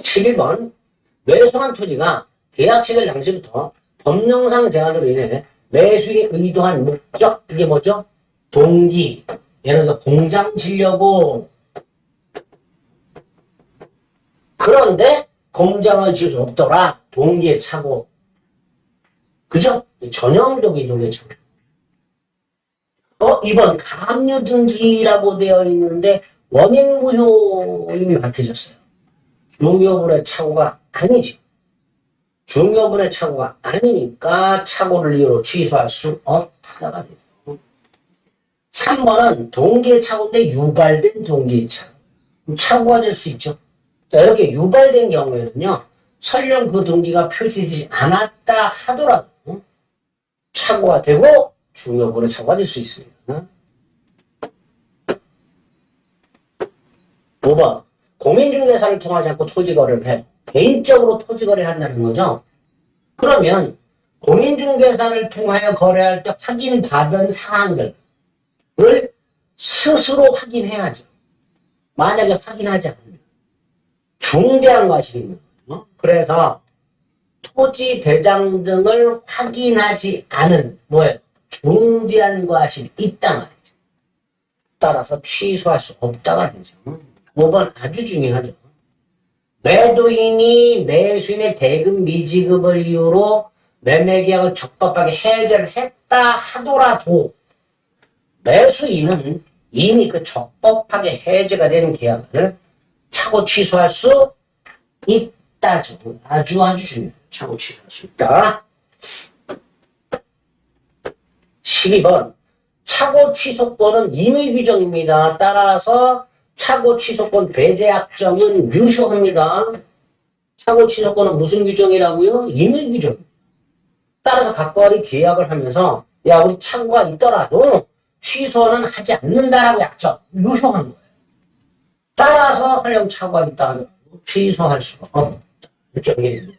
11번 매수한 토지가 계약 체결 당시부터 법령상 제한으로 인해 매수인이 의도한 목적 이게 뭐죠? 동기 예를 들어서 공장 지려고 그런데 공장을 지을 수 없더라 동기에 차고 그죠? 전형적인 동기에 차고 어 이번 감유 등기라고 되어 있는데 원인 무효 이미 밝혀졌어요. 중요분의 착오가 아니지. 중요분의 착오가 아니니까 착오를 이유로 취소할 수 없다가 되죠. 3번은 동기의 착오인데 유발된 동기의 착오. 착오가 될 수 있죠. 자, 이렇게 유발된 경우에는요, 설령 그 동기가 표시되지 않았다 하더라도 착오가 되고 중요분의 착오가 될 수 있습니다. 5번 공인중개사를 통하지 않고 토지거래를 해. 개인적으로 토지거래 한다는 거죠. 그러면 공인중개사를 통하여 거래할 때 확인받은 사항들을 스스로 확인해야죠. 만약에 확인하지 않으면 중대한 과실입니다. 어? 그래서 토지 대장 등을 확인하지 않은 뭐예요? 중대한 과실이 있다 말이죠. 따라서 취소할 수 없다가 되죠. 5번 아주 중요하죠. 매도인이 매수인의 대금 미지급을 이유로 매매계약을 적법하게 해결을 했다 하더라도 매수인은 이미 그 적법하게 해제가 되는 계약을 차고 취소할 수 있다죠. 아주 아주 중요해요. 차고 취소할 수 있다. 12번 차고 취소권은 임의 규정입니다. 따라서 차고 취소권 배제 약정은 유효합니다. 차고 취소권은 무슨 규정이라고요? 임의 규정. 따라서 각과리 계약을 하면서 야 우리 차고가 있더라도 취소는 하지 않는다라고 약정 유효한 거예요. 따라서 설령 차고가 있다 하면 취소할 수가 없다. 이렇게 얘기합니다.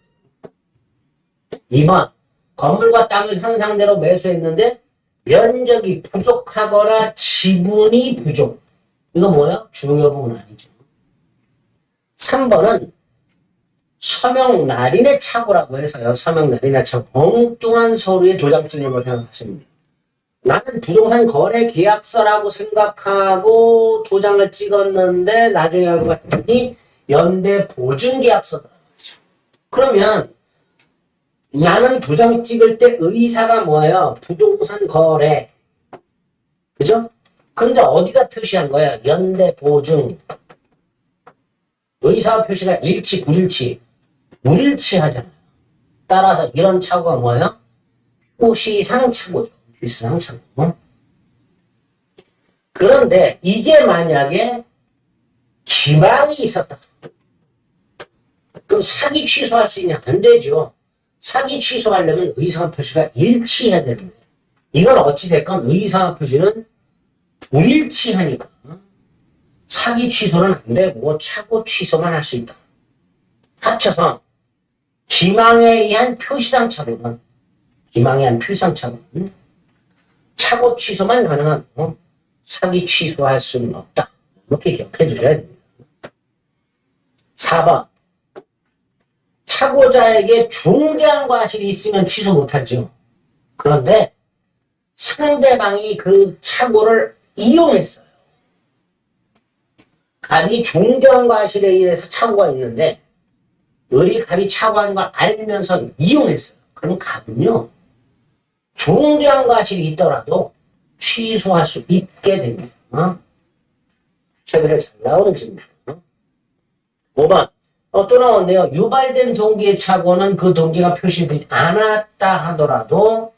2번 건물과 땅을 현 상대로 매수했는데 면적이 부족하거나 지분이 부족. 이거 뭐야? 중요 부분 아니죠. 3번은 서명 날인의 착오라고 해서요. 서명 날인의 착오. 엉뚱한 서류에 도장 찍는 거 생각하시면 돼요. 나는 부동산 거래 계약서라고 생각하고 도장을 찍었는데 나중에 알고 봤더니 연대 보증 계약서다. 그러면 나는 도장 찍을 때 의사가 뭐예요? 부동산 거래. 그죠? 근데 어디다 표시한 거야? 연대 보증. 의사 표시가 일치, 불일치. 하잖아요. 따라서 이런 착오가 뭐예요? 표시상 착오죠. 표시상 착오. 어? 그런데 이게 만약에 기망이 있었다. 그럼 사기 취소할 수 있냐? 안 되죠. 사기 취소하려면 의사 표시가 일치해야 되는데 이건 어찌됐건 의사 표시는 불일치하니까 사기 취소는 안 되고 차고 취소만 할 수 있다. 합쳐서 기망에 의한 표시상 착오는 기망에 의한 표시상 착오는 차고 취소만 가능한 어? 사기 취소할 수는 없다. 이렇게 기억해 주셔야 됩니다. 4번 차고자에게 중대한 과실이 있으면 취소 못하죠. 그런데 상대방이 그 차고를 이용했어요. 갑이 중대한 과실에 의해서 차고가 있는데 을이 갑이 차고한 걸 알면서 이용했어요. 그럼 갑은요. 중대한 과실이 있더라도 취소할 수 있게 됩니다. 어? 최근에 잘 나오는 질문. 어? 5번 어, 또 나오는데요. 유발된 동기의 착오는 그 동기가 표시되지 않았다 하더라도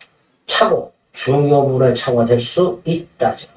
착오, 중요물의 착오가 될 수 있다죠.